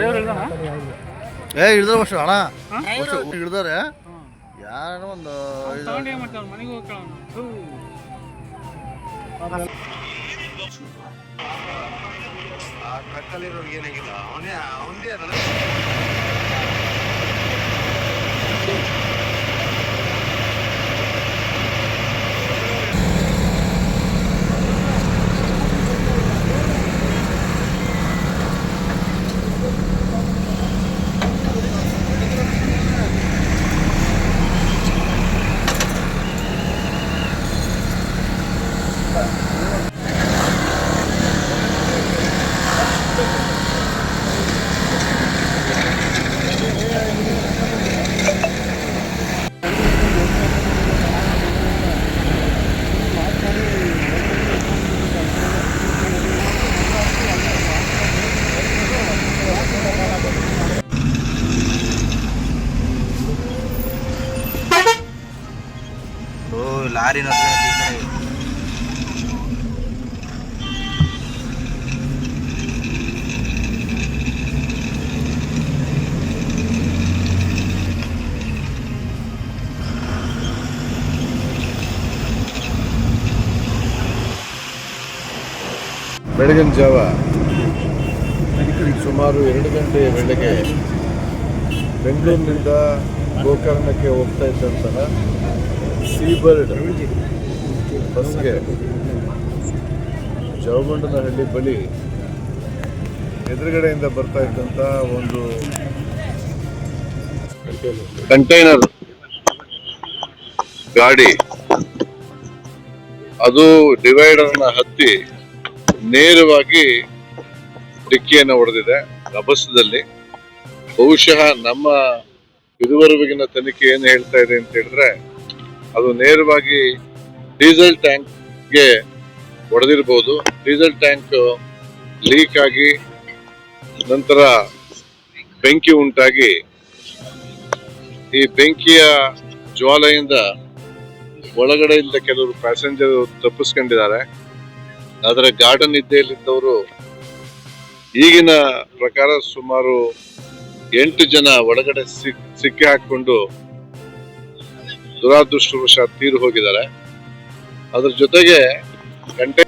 ಏ ಹಿಡ್ದಾರ ವರ್ಷ ಅಣ್ಣ? ವರ್ಷ ಹಿಡ್ದಾರೆ. ಯಾರು ಒಂದು ಕಟ್ಟಲಿರೋರ್ಗೆ ಏನಾಗಿಲ್ಲ? ಅವನೇ ಅವನದೇ ಮನೆಗೆ ಲಾರಿ ಬೆಳಗಿನ ಜಾವ. ಸುಮಾರು ಎರಡು ಗಂಟೆ ವೇಳೆಗೆ ಬೆಂಗಳೂರಿನಿಂದ ಗೋಕರ್ಣಕ್ಕೆ ಹೋಗ್ತಾ ಇದ್ದಂತಹ ಸೀಬರ್ಡ್ ಬಸ್ಗೆ ಜವಗೊಂಡನಹಳ್ಳಿ ಬಳಿ ಎದುರುಗಡೆಯಿಂದ ಬರ್ತಾ ಇದ್ದಂಥ ಒಂದು ಕಂಟೈನರ್ ಗಾಡಿ. ಅದು ಡಿವೈಡರ್ನ ಹತ್ತಿ ನೇರವಾಗಿ ಡಿಕ್ಕಿಯನ್ನು ಹೊಡೆದಿದೆ ರಭಸದಲ್ಲಿ ಬಹುಶಃ ನಮ್ಮ ಇದುವರೆಗಿನ ತನಿಖೆ ಏನು ಹೇಳ್ತಾ ಇದೆ ಅಂತ ಹೇಳಿದ್ರೆ ಅದು ನೇರವಾಗಿ ಡೀಸೆಲ್ ಟ್ಯಾಂಕ್ಗೆ ಹೊಡೆದಿರ್ಬೋದು ಡೀಸೆಲ್ ಟ್ಯಾಂಕ್ ಲೀಕ್ ಆಗಿ ನಂತರ ಬೆಂಕಿ ಉಂಟಾಗಿ ಈ ಬೆಂಕಿಯ ಜ್ವಾಲೆಯಿಂದ ಒಳಗಡೆ ಕೆಲವರು ಪ್ಯಾಸೆಂಜರ್ ತಪ್ಪಿಸ್ಕೊಂಡಿದ್ದಾರೆ. ಆದರೆ ಗಾರ್ಡನ್ ನಿದ್ದೆಯಲ್ಲಿದ್ದವರು ಈಗಿನ ಪ್ರಕಾರ ಸುಮಾರು ಎಂಟು ಜನ ಒಳಗಡೆ ಸಿಕ್ ಸಿಕ್ಕಿ ಹಾಕೊಂಡು ದುರಾದೃಷ್ಟವಶಾತ್ ತೀರು ಹೋಗಿದ್ದಾರೆ. ಅದ್ರ ಜೊತೆಗೆ ಗಂಟೆ